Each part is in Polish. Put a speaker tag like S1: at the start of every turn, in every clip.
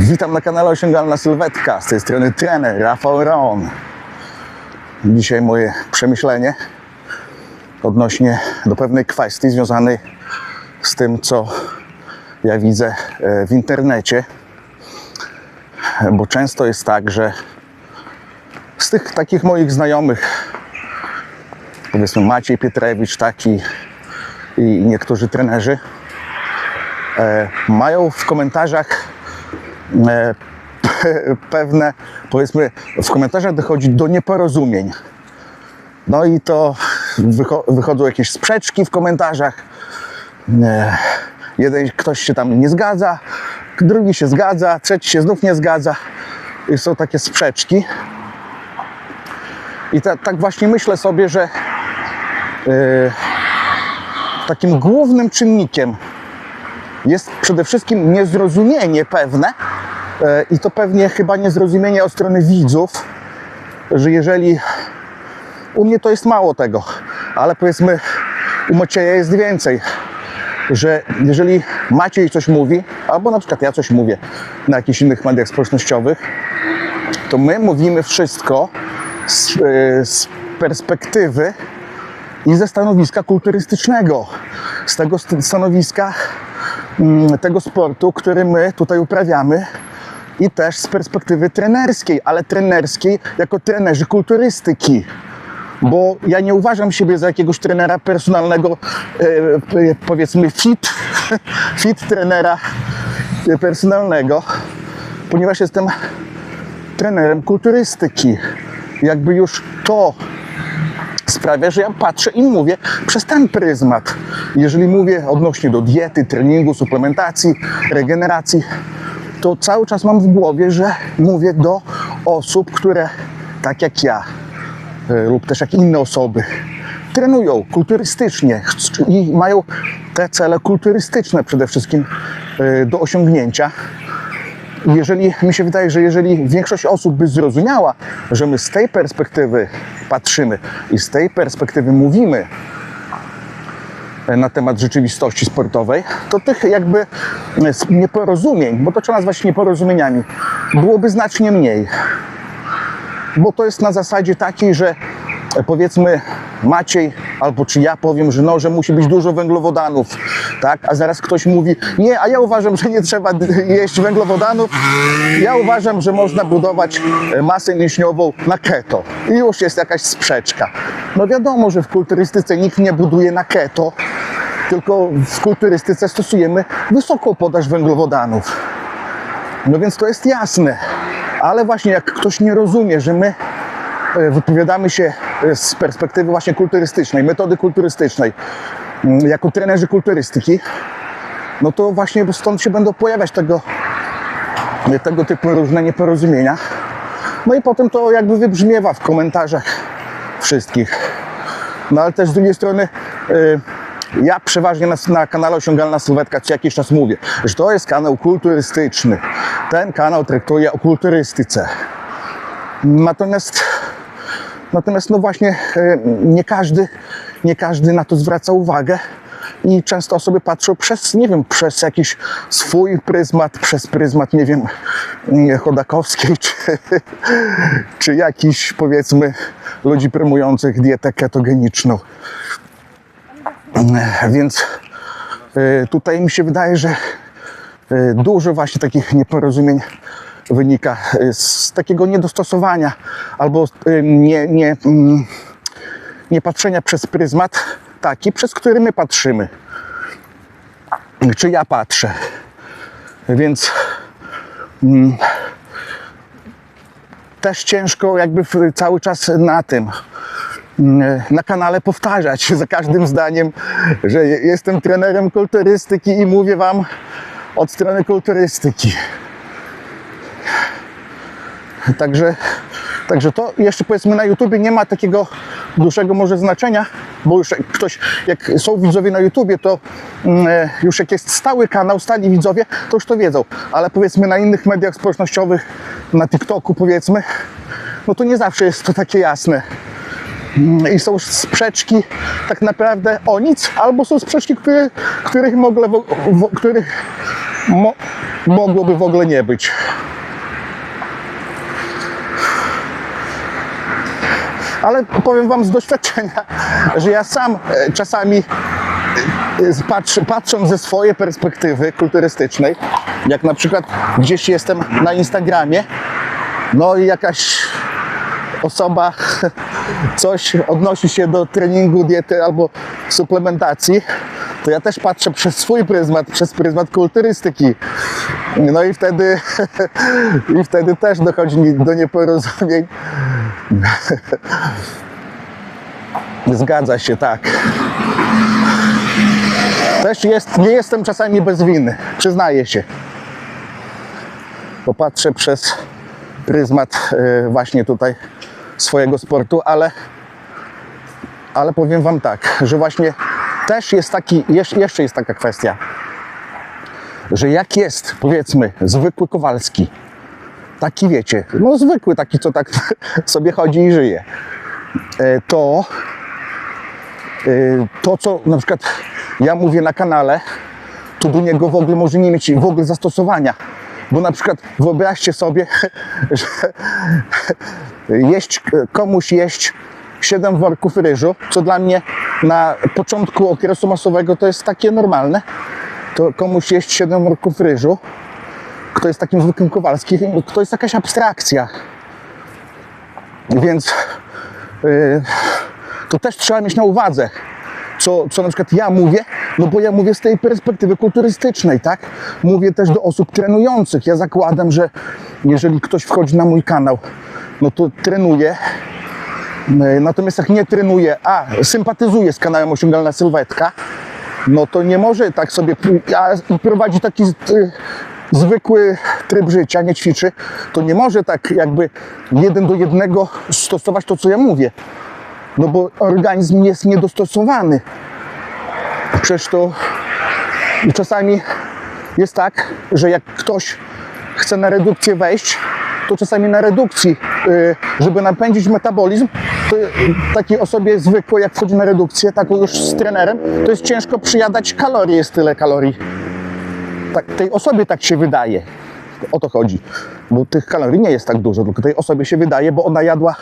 S1: Witam na kanale Osiągalna Sylwetka. Z tej strony trener Rafał Raon. Dzisiaj moje przemyślenie odnośnie do pewnej kwestii związanej z tym, co ja widzę e, w internecie. Bo często jest tak, że z tych takich moich znajomych, powiedzmy Maciej Pietrewicz, taki i niektórzy trenerzy, e, mają w komentarzach pewne, powiedzmy, w komentarzach dochodzi do nieporozumień. No i to wycho- wychodzą jakieś sprzeczki w komentarzach. E, jeden ktoś się tam nie zgadza, drugi się zgadza, trzeci się znów nie zgadza. I są takie sprzeczki. I ta, tak właśnie myślę sobie, że e, takim głównym czynnikiem jest przede wszystkim niezrozumienie pewne e, i to pewnie chyba niezrozumienie od strony widzów, że jeżeli u mnie to jest mało tego, ale powiedzmy u Macieja jest więcej, że jeżeli Maciej coś mówi, albo na przykład ja coś mówię na jakichś innych mediach społecznościowych, to my mówimy wszystko z, e, z perspektywy i ze stanowiska kulturystycznego, z tego st- stanowiska mm, tego sportu, który my tutaj uprawiamy i też z perspektywy trenerskiej, ale trenerskiej jako trenerzy kulturystyki. Bo ja nie uważam siebie za jakiegoś trenera personalnego, e, powiedzmy fit, fit trenera personalnego, ponieważ jestem trenerem kulturystyki. Jakby już to sprawia, że ja patrzę i mówię przez ten pryzmat. Jeżeli mówię odnośnie do diety, treningu, suplementacji, regeneracji, to cały czas mam w głowie, że mówię do osób, które tak jak ja e, lub też jak inne osoby trenują kulturystycznie i mają te cele kulturystyczne przede wszystkim e, do osiągnięcia. Jeżeli mi się wydaje, że jeżeli większość osób by zrozumiała, że my z tej perspektywy patrzymy i z tej perspektywy mówimy na temat rzeczywistości sportowej, to tych jakby e, nieporozumień, bo to trzeba nazwać nieporozumieniami, byłoby znacznie mniej. Bo to jest na zasadzie takiej, że e, powiedzmy Maciej albo czy ja powiem, że no, że musi być dużo węglowodanów, tak? A zaraz ktoś mówi, nie, a ja uważam, że nie trzeba jeść węglowodanów. Ja uważam, że można budować e, masę mięśniową na keto. I już jest jakaś sprzeczka. No wiadomo, że w kulturystyce nikt nie buduje na keto, tylko w kulturystyce stosujemy wysoką podaż węglowodanów. No więc to jest jasne. Ale właśnie jak ktoś nie rozumie, że my e, wypowiadamy się e, z perspektywy właśnie kulturystycznej, metody kulturystycznej, mm, jako trenerzy kulturystyki, no to właśnie stąd się będą pojawiać tego, tego typu różne nieporozumienia. No i potem to jakby wybrzmiewa w komentarzach wszystkich. No ale też z drugiej strony ja przeważnie na, na kanale Osiągalna Sylwetka co jakiś czas mówię, że to jest kanał kulturystyczny. Ten kanał traktuje o kulturystyce. Natomiast Natomiast no właśnie e, nie każdy, nie każdy na to zwraca uwagę i często osoby patrzą przez, nie wiem, przez jakiś swój pryzmat, przez pryzmat, nie wiem, Chodakowskiej, czy, czy jakiś, powiedzmy, ludzi promujących dietę ketogeniczną. Więc e, tutaj mi się wydaje, że e, dużo właśnie takich nieporozumień wynika e, z takiego niedostosowania albo nie, nie, mm, nie patrzenia przez pryzmat taki, przez który my patrzymy. Czy ja patrzę. Więc mm, też ciężko jakby cały czas na tym na kanale powtarzać za każdym zdaniem, że je- jestem trenerem kulturystyki i mówię wam od strony kulturystyki. Także, także to jeszcze powiedzmy na YouTubie nie ma takiego dłuższego może znaczenia, bo już ktoś, jak są widzowie na YouTubie, to mm, e, już jak jest stały kanał, stali widzowie, to już to wiedzą. Ale powiedzmy na innych mediach społecznościowych, na TikToku powiedzmy, no to nie zawsze jest to takie jasne. Mm, I są sprzeczki tak naprawdę o nic, albo są sprzeczki, które, których, wo- których mo, mogłoby w ogóle nie być. Ale powiem Wam z doświadczenia, że ja sam e, czasami e, patrz, patrząc ze swojej perspektywy kulturystycznej, jak na przykład gdzieś jestem na Instagramie, no i jakaś osoba coś odnosi się do treningu, diety albo suplementacji, to ja też patrzę przez swój pryzmat, przez pryzmat kulturystyki. No i wtedy, i wtedy też dochodzi do nieporozumień. Zgadza się, tak. Też jest, nie jestem czasami bez winy, przyznaję się. Popatrzę przez pryzmat y, właśnie tutaj swojego sportu, ale, ale powiem Wam tak, że właśnie też jest taki, jeszcze jest taka kwestia, że jak jest, powiedzmy, zwykły Kowalski, taki wiecie, no zwykły taki, co tak sobie chodzi i żyje, e, to e, to, co na przykład ja mówię na kanale, to do niego w ogóle może nie mieć w ogóle zastosowania. Bo na przykład wyobraźcie sobie, że jeść, komuś jeść 7 worków ryżu, co dla mnie na początku okresu masowego to jest takie normalne, to komuś jeść 7 worków ryżu, kto jest takim zwykłym Kowalskim, to jest jakaś abstrakcja. Więc yy, to też trzeba mieć na uwadze, co, co na przykład ja mówię, no bo ja mówię z tej perspektywy kulturystycznej, tak? Mówię też do osób trenujących. Ja zakładam, że jeżeli ktoś wchodzi na mój kanał, no to trenuje. Yy, Natomiast jak nie trenuje, a sympatyzuje z kanałem Osiągalna Sylwetka, no to nie może tak sobie prowadzi taki y, zwykły tryb życia, nie ćwiczy, to nie może tak jakby jeden do jednego stosować to, co ja mówię. No bo organizm jest niedostosowany. Przecież to czasami jest tak, że jak ktoś chce na redukcję wejść, to czasami na redukcji, y, żeby napędzić metabolizm, to takiej osobie zwykłej, jak wchodzi na redukcję, taką już z trenerem, to jest ciężko przyjadać kalorii, jest tyle kalorii. Tak, tej osobie tak się wydaje. O to chodzi. Bo tych kalorii nie jest tak dużo, tylko tej osobie się wydaje, bo ona jadła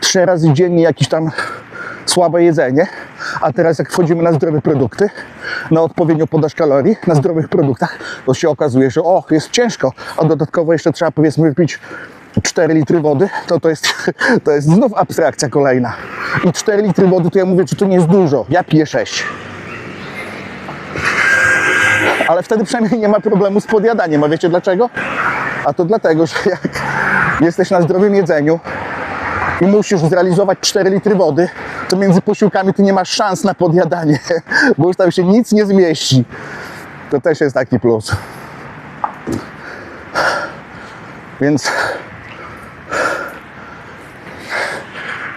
S1: trzy razy dziennie jakieś tam słabe jedzenie, a teraz jak wchodzimy na zdrowe produkty, na odpowiednią podaż kalorii, na zdrowych produktach, to się okazuje, że o, jest ciężko, a dodatkowo jeszcze trzeba powiedzmy wypić 4 litry wody, to to jest, to jest znów abstrakcja kolejna. I 4 litry wody to ja mówię, czy to nie jest dużo, ja piję 6 ale wtedy przynajmniej nie ma problemu z podjadaniem. A wiecie dlaczego? A to dlatego, że jak jesteś na zdrowym jedzeniu i musisz zrealizować 4 litry wody, to między posiłkami ty nie masz szans na podjadanie, bo już tam się nic nie zmieści. To też jest taki plus. Więc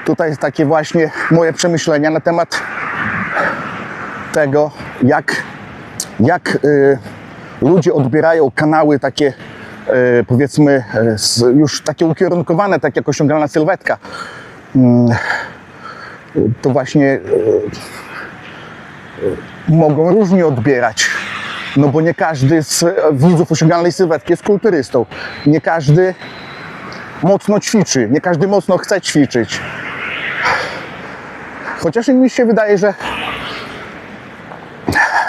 S1: tutaj takie właśnie moje przemyślenia na temat tego, jak jak y, ludzie odbierają kanały takie, y, powiedzmy, y, już takie ukierunkowane, tak jak osiągalna sylwetka, mm, to właśnie y, y, mogą różnie odbierać. No bo nie każdy z widzów osiągalnej sylwetki jest kulturystą. Nie każdy mocno ćwiczy, nie każdy mocno chce ćwiczyć. Chociaż mi się wydaje, że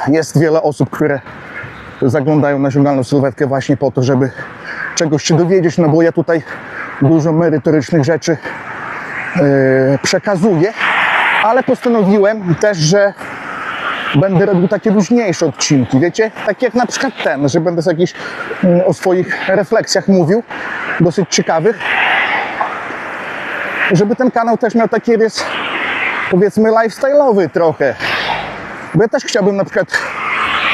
S1: jest wiele osób, które zaglądają na osiągalną sylwetkę właśnie po to, żeby czegoś się dowiedzieć, no bo ja tutaj dużo merytorycznych rzeczy yy, przekazuję, ale postanowiłem też, że będę robił takie luźniejsze odcinki, wiecie, takie jak na przykład ten, że będę z jakichś mm, o swoich refleksjach mówił, dosyć ciekawych, żeby ten kanał też miał taki rys, powiedzmy, lifestyle'owy trochę, bo ja też chciałbym na przykład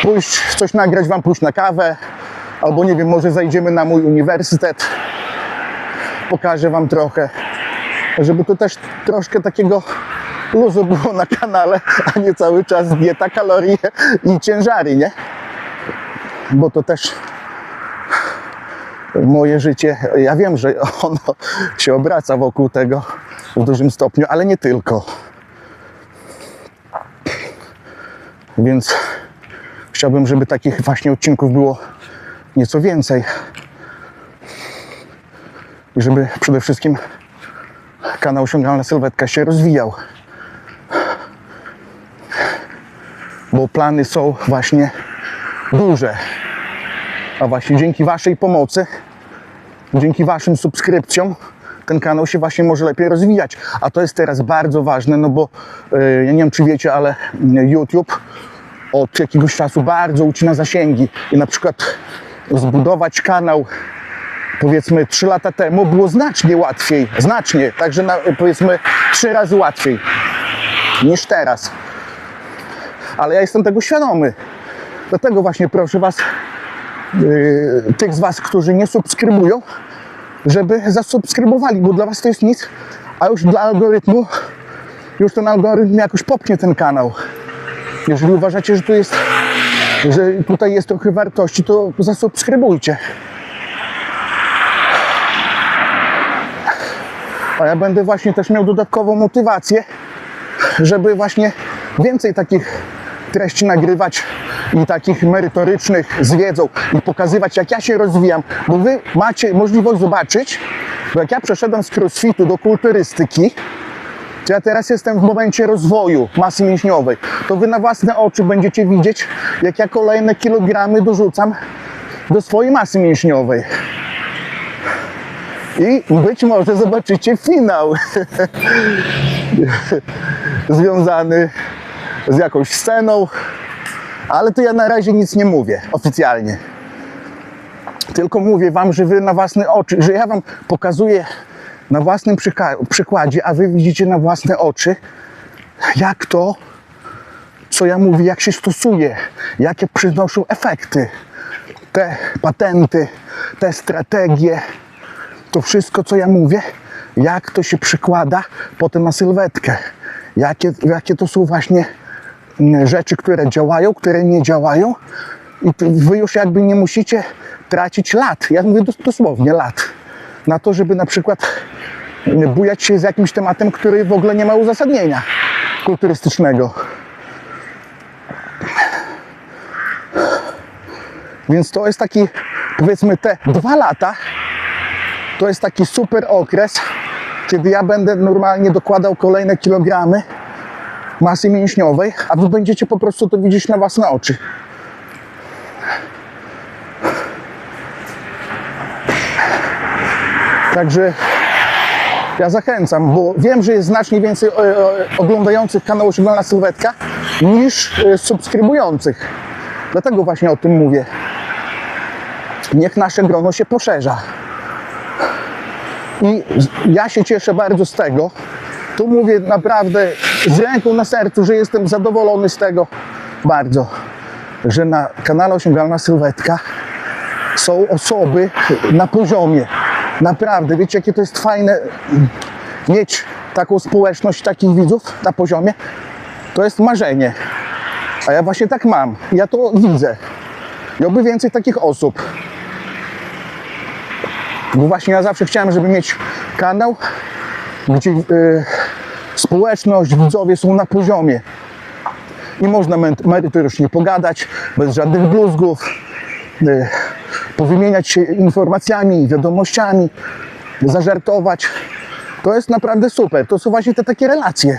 S1: pójść, coś nagrać wam, pójść na kawę, albo nie wiem, może zajdziemy na mój uniwersytet, pokażę wam trochę, żeby to też troszkę takiego luzu było na kanale, a nie cały czas dieta, kalorie i ciężary, nie? Bo to też moje życie, ja wiem, że ono się obraca wokół tego w dużym stopniu, ale nie tylko. Więc chciałbym, żeby takich właśnie odcinków było nieco więcej. I żeby przede wszystkim kanał Osiągalna Sylwetka się rozwijał. Bo plany są właśnie duże. A właśnie dzięki Waszej pomocy, dzięki Waszym subskrypcjom, ten kanał się właśnie może lepiej rozwijać. A to jest teraz bardzo ważne, no bo yy, ja nie wiem, czy wiecie, ale YouTube od jakiegoś czasu bardzo ucina zasięgi. I na przykład zbudować kanał powiedzmy 3 lata temu było znacznie łatwiej, znacznie, także na, powiedzmy 3 razy łatwiej niż teraz. Ale ja jestem tego świadomy. Dlatego właśnie proszę Was, yy, tych z Was, którzy nie subskrybują, żeby zasubskrybowali, bo dla Was to jest nic, a już dla algorytmu, już ten algorytm jakoś popchnie ten kanał. Jeżeli uważacie, że tu jest, że tutaj jest trochę wartości, to zasubskrybujcie. A ja będę właśnie też miał dodatkową motywację, żeby właśnie więcej takich treści nagrywać i takich merytorycznych z wiedzą i pokazywać, jak ja się rozwijam, bo wy macie możliwość zobaczyć, bo jak ja przeszedłem z crossfitu do kulturystyki, to ja teraz jestem w momencie rozwoju masy mięśniowej, to wy na własne oczy będziecie widzieć, jak ja kolejne kilogramy dorzucam do swojej masy mięśniowej. I być może zobaczycie finał związany z jakąś sceną, ale to ja na razie nic nie mówię oficjalnie. Tylko mówię wam, że wy na własne oczy, że ja wam pokazuję na własnym przykładzie, a wy widzicie na własne oczy, jak to, co ja mówię, jak się stosuje, jakie przynoszą efekty. Te patenty, te strategie, to wszystko, co ja mówię, jak to się przykłada potem na sylwetkę. Jakie, jakie to są właśnie rzeczy, które działają, które nie działają. I wy już jakby nie musicie tracić lat, ja mówię dos- dosłownie lat, na to, żeby na przykład mm, bujać się z jakimś tematem, który w ogóle nie ma uzasadnienia kulturystycznego. Więc to jest taki, powiedzmy, te dwa lata, to jest taki super okres, kiedy ja będę normalnie dokładał kolejne kilogramy masy mięśniowej, a wy będziecie po prostu to widzieć na własne oczy. Także ja zachęcam, bo wiem, że jest znacznie więcej e, e, oglądających kanał Osiągalna Sylwetka niż e, subskrybujących. Dlatego właśnie o tym mówię. Niech nasze grono się poszerza. I ja się cieszę bardzo z tego. Tu mówię naprawdę z ręką na sercu, że jestem zadowolony z tego bardzo, że na kanale Osiągalna Sylwetka są osoby na poziomie. Naprawdę, wiecie jakie to jest fajne mieć taką społeczność, takich widzów na poziomie? To jest marzenie. A ja właśnie tak mam. Ja to widzę. I oby więcej takich osób. Bo właśnie ja zawsze chciałem, żeby mieć kanał, gdzie y, społeczność, widzowie są na poziomie. I można merytorycznie pogadać, bez żadnych bluzgów, y, powymieniać się informacjami, wiadomościami, zażartować. To jest naprawdę super. To są właśnie te takie relacje.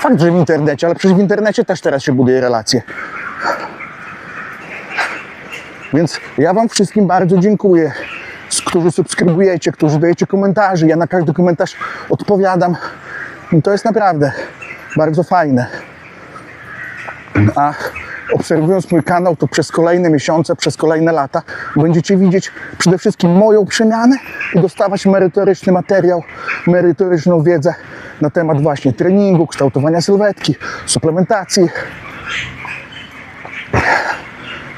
S1: Fakt, że w internecie, ale przecież w internecie też teraz się buduje relacje. Więc ja Wam wszystkim bardzo dziękuję, którzy subskrybujecie, którzy dajecie komentarze. Ja na każdy komentarz odpowiadam. I to jest naprawdę bardzo fajne. A obserwując mój kanał, to przez kolejne miesiące, przez kolejne lata będziecie widzieć przede wszystkim moją przemianę i dostawać merytoryczny materiał, merytoryczną wiedzę na temat właśnie treningu, kształtowania sylwetki, suplementacji.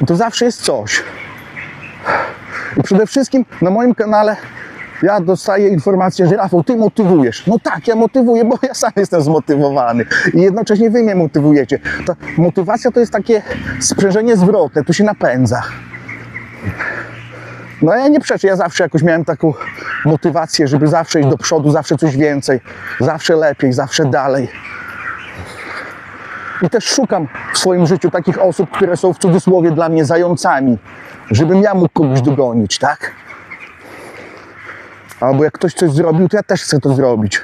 S1: To zawsze jest coś. I przede wszystkim na moim kanale ja dostaję informację, że Rafał, ty motywujesz. No tak, ja motywuję, bo ja sam jestem zmotywowany. I jednocześnie wy mnie motywujecie. Ta motywacja to jest takie sprzężenie zwrotne, tu się napędza. No ja nie przeczę, ja zawsze jakoś miałem taką motywację, żeby zawsze iść do przodu, zawsze coś więcej, zawsze lepiej, zawsze dalej. I też szukam w swoim życiu takich osób, które są w cudzysłowie dla mnie zającami, żebym ja mógł kogoś dogonić, tak? Albo jak ktoś coś zrobił, to ja też chcę to zrobić.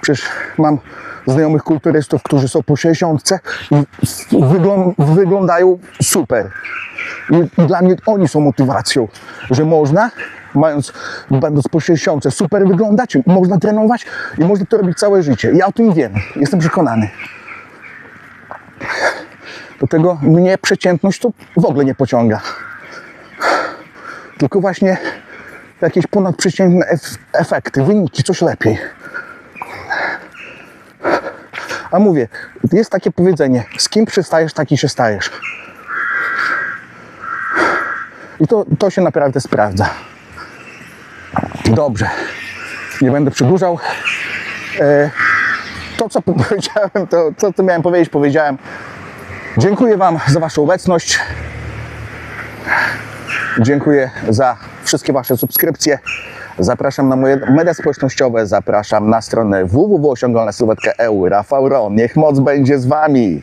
S1: Przecież mam znajomych kulturystów, którzy są po 60 i wyglą- wyglądają super. I, I dla mnie oni są motywacją, że można, mając, będąc po 60, super wyglądać, można trenować i można to robić całe życie. Ja o tym wiem, jestem przekonany. Do tego mnie przeciętność to w ogóle nie pociąga. Tylko właśnie jakieś ponadprzeciętne ef- efekty, wyniki, coś lepiej. A mówię, jest takie powiedzenie, z kim przystajesz, taki się stajesz. I to, to się naprawdę sprawdza. Dobrze. Nie będę przedłużał. E, to, co powiedziałem, to, to, co miałem powiedzieć, powiedziałem. Dziękuję Wam za Waszą obecność. Dziękuję za wszystkie Wasze subskrypcje. Zapraszam na moje media społecznościowe, zapraszam na stronę www.osiągalnasylwetkę.eu. Rafał Ron, niech moc będzie z Wami.